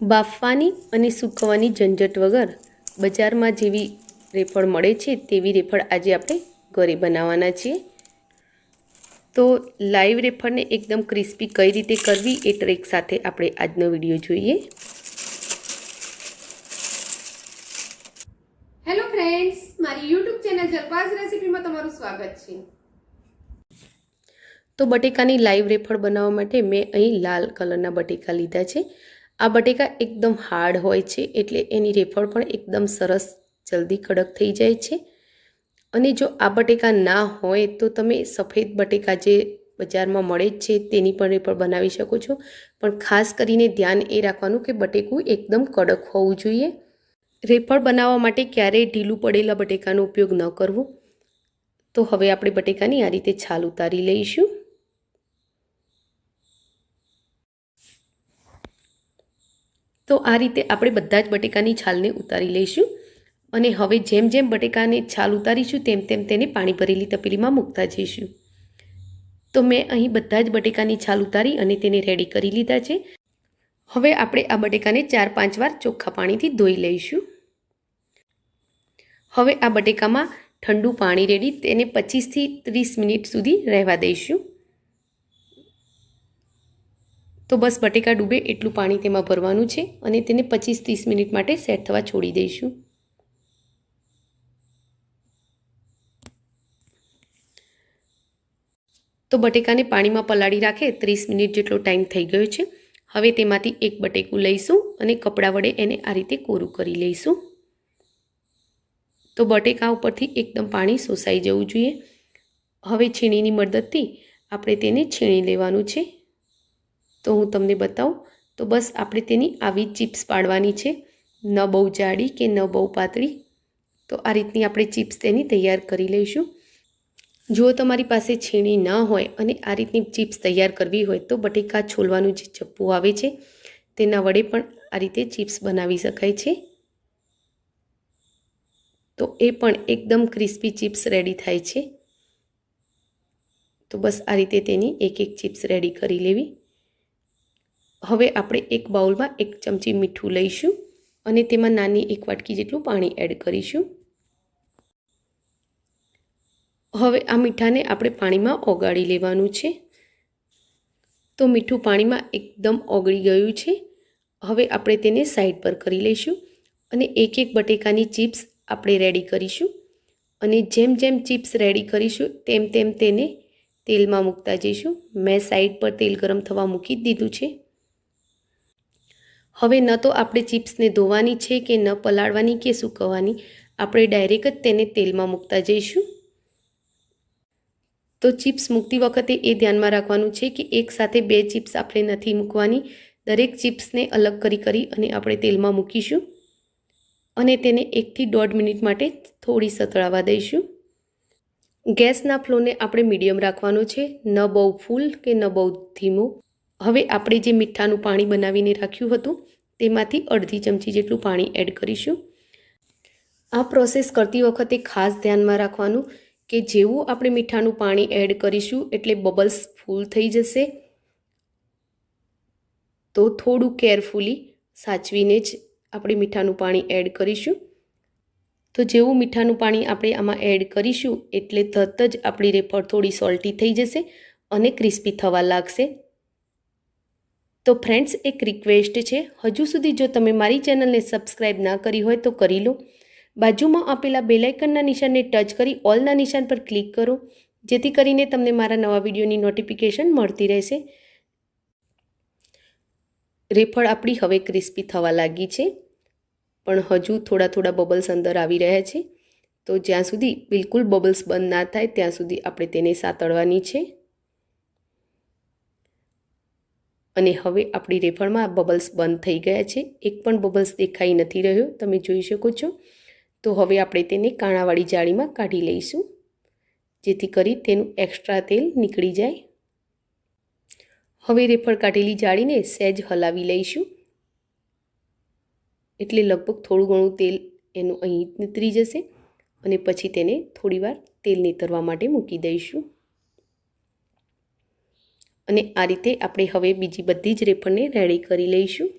બાફવાની અને સૂકવવાની ઝંઝટ વગર બજારમાં જેવી રેફળ મળે છે તેવી રેફળ આજે આપણે ઘરે બનાવવાના છીએ. તો લાઈવ રેફળને એકદમ ક્રિસ્પી કઈ રીતે કરવી એ ટ્રેક સાથે આપણે આજનો વીડિયો જોઈએ. હેલો ફ્રેન્ડ્સ મારી યુટ્યુબ ચેનલ જલપાસ રેસીપીમાં તમારું સ્વાગત છે. તો બટેકાની લાઈવ રેફળ બનાવવા માટે મેં અહીં લાલ કલરના બટેકા લીધા છે. આ બટેકા એકદમ હાર્ડ હોય છે એટલે એની રેફળ પણ એકદમ સરસ, જલ્દી કડક થઈ જાય છે. અને જો આ બટેકા ના હોય તો તમે સફેદ બટેકા જે બજારમાં મળે જ છે તેની પણ રેફળ બનાવી શકો છો. પણ ખાસ કરીને ધ્યાન એ રાખવાનું કે બટેકું એકદમ કડક હોવું જોઈએ. રેફળ બનાવવા માટે ક્યારેય ઢીલું પડેલા બટેકાનો ઉપયોગ ન કરવો. તો હવે આપણે બટેકાની આ રીતે છાલ ઉતારી લઈશું. તો આ રીતે આપણે બધા જ બટેકાની છાલને ઉતારી લઈશું અને હવે જેમ જેમ બટેકાને છાલ ઉતારીશું, તેમ તેમ તેને પાણી ભરેલી તપેલીમાં મૂકતા જઈશું. તો મેં અહીં બધા જ બટેકાની છાલ ઉતારી અને તેને રેડી કરી લીધા છે. હવે આપણે આ બટેકાને ચાર પાંચ વાર ચોખ્ખા પાણીથી ધોઈ લઈશું. હવે આ બટેકામાં ઠંડુ પાણી રેડી તેને પચીસથી ત્રીસ મિનિટ સુધી રહેવા દઈશું. તો બસ બટેકા ડૂબે એટલું પાણી તેમાં ભરવાનું છે અને તેને પચીસ ત્રીસ મિનિટ માટે સેટ થવા છોડી દઈશું. તો બટેકાને પાણીમાં પલાળી રાખે ત્રીસ મિનિટ જેટલો ટાઈમ થઈ ગયો છે. હવે તેમાંથી એક બટેકું લઈશું અને કપડા વડે એને આ રીતે કોરું કરી લઈશું. તો બટેકા ઉપરથી એકદમ પાણી શોષાઈ જવું જોઈએ. હવે છીણીની મદદથી આપણે તેને છીણી લેવાનું છે. તો હું તમને બતાવું. તો બસ આપણે તેની આવી ચિપ્સ પાડવાની છે. ન બહુ જાડી કે ન બહુ પાતળી. તો આ રીતની આપણે ચિપ્સ તેની તૈયાર કરી લઈશું. જો તમારી પાસે છીણી ન હોય અને આ રીતની ચિપ્સ તૈયાર કરવી હોય તો બટેકા છોલવાનું જે ચપ્પુ આવે છે, તેના વડે પણ આ રીતે ચિપ્સ બનાવી શકાય છે. તો એ પણ એકદમ ક્રિસ્પી ચિપ્સ રેડી થાય છે. તો બસ આ રીતે તેની એક એક ચિપ્સ રેડી કરી લેવી. હવે આપણે એક બાઉલમાં એક ચમચી મીઠું લઈશું અને તેમાં નાની એક વાટકી જેટલું પાણી એડ કરીશું. હવે આ મીઠાને આપણે પાણીમાં ઓગાળી લેવાનું છે. તો મીઠું પાણીમાં એકદમ ઓગળી ગયું છે. હવે આપણે તેને સાઈડ પર કરી લઈશું અને એક એક બટેકાની ચિપ્સ આપણે રેડી કરીશું. અને જેમ જેમ ચિપ્સ રેડી કરીશું તેમ તેમ તેને તેલમાં મૂકતા જઈશું. મેં સાઈડ પર તેલ ગરમ થવા મૂકી જ દીધું છે. હવે ન તો આપણે ચિપ્સને ધોવાની છે કે ન પલાળવાની કે સૂકવવાની, આપણે ડાયરેક્ટ જ તેને તેલમાં મૂકતા જઈશું. તો ચિપ્સ મૂકતી વખતે એ ધ્યાનમાં રાખવાનું છે કે એકસાથે બે ચિપ્સ આપણે નથી મૂકવાની. દરેક ચિપ્સને અલગ કરી કરી અને આપણે તેલમાં મૂકીશું અને તેને એકથી દોઢ મિનિટ માટે થોડી સતળાવા દઈશું. ગેસના ફ્લોને આપણે મીડિયમ રાખવાનો છે. ન બહુ ફૂલ કે ન બહુ ધીમું. હવે આપણે જે મીઠાનું પાણી બનાવીને રાખ્યું હતું, તેમાંથી અડધી ચમચી જેટલું પાણી એડ કરીશું. આ પ્રોસેસ કરતી વખતે ખાસ ધ્યાનમાં રાખવાનું કે જેવું આપણે મીઠાનું પાણી એડ કરીશું એટલે બબલ્સ ફૂલ થઈ જશે. તો થોડું કેરફુલી સાચવીને જ આપણે મીઠાનું પાણી એડ કરીશું. તો જેવું મીઠાનું પાણી આપણે આમાં એડ કરીશું એટલે તરત જ આપણી રેપર થોડી સોલ્ટી થઈ જશે અને ક્રિસ્પી થવા લાગશે. તો ફ્રેન્ડ્સ એક રિક્વેસ્ટ છે. હજુ સુધી જો તમે મારી ચેનલને સબસ્ક્રાઈબ ના કરી હોય તો કરી લો. બાજુમાં આપેલા બેલાઇકનના નિશાનને ટચ કરી ઓલના નિશાન પર ક્લિક કરો. જેથી કરીને તમને મારા નવા વિડીયોની નોટિફિકેશન મળતી રહેશે. રેફળ આપણી હવે ક્રિસ્પી થવા લાગી છે. પણ હજુ થોડા થોડા બબલ્સ અંદર આવી રહ્યા છે. તો જ્યાં સુધી બિલકુલ બબલ્સ બંધ ના થાય, ત્યાં સુધી આપણે તેને સાતળવાની છે. અને હવે આપણી રેફળમાં બબલ્સ બંધ થઈ ગયા છે. એક પણ બબલ્સ દેખાઈ નથી રહ્યો. તમે જોઈ શકો છો. તો હવે આપણે તેને કાણાવાળી જાળીમાં કાઢી લઈશું, જેથી કરી તેનું એક્સ્ટ્રા તેલ નીકળી જાય. હવે રેફળ કાઢેલી જાળીને સહેજ હલાવી લઈશું. એટલે લગભગ થોડું ઘણું તેલ એનું અહીં નીતરી જશે અને પછી તેને થોડીવાર તેલ નીતરવા માટે મૂકી દઈશું. અને આ રીતે આપણે હવે બીજી બધી જ રેફરને રેડી કરી લઈશું.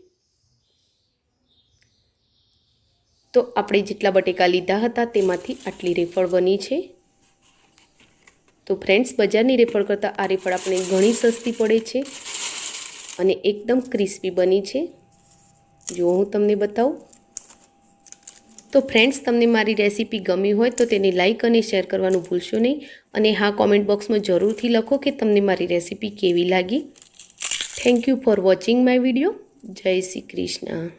તો આપણે જેટલા બટેકા લીધા હતા તેમાંથી આટલી રેફળ બની છે. તો ફ્રેન્ડ્સ, બજારની રેફળ કરતાં આ રેફળ આપણે ઘણી સસ્તી પડે છે અને એકદમ ક્રિસ્પી બની છે. જો હું તમને બતાવું. તો ફ્રેન્ડ્સ તમને મારી રેસીપી ગમી હોય તો તેને લાઇક અને શેર કરવાનું ભૂલશો નહીં. અને હા કોમેન્ટ બોક્સમાં જરૂરથી લખો કે તમને મારી રેસીપી કેવી લાગી. Thank you for watching my video જય શ્રી કૃષ્ણ.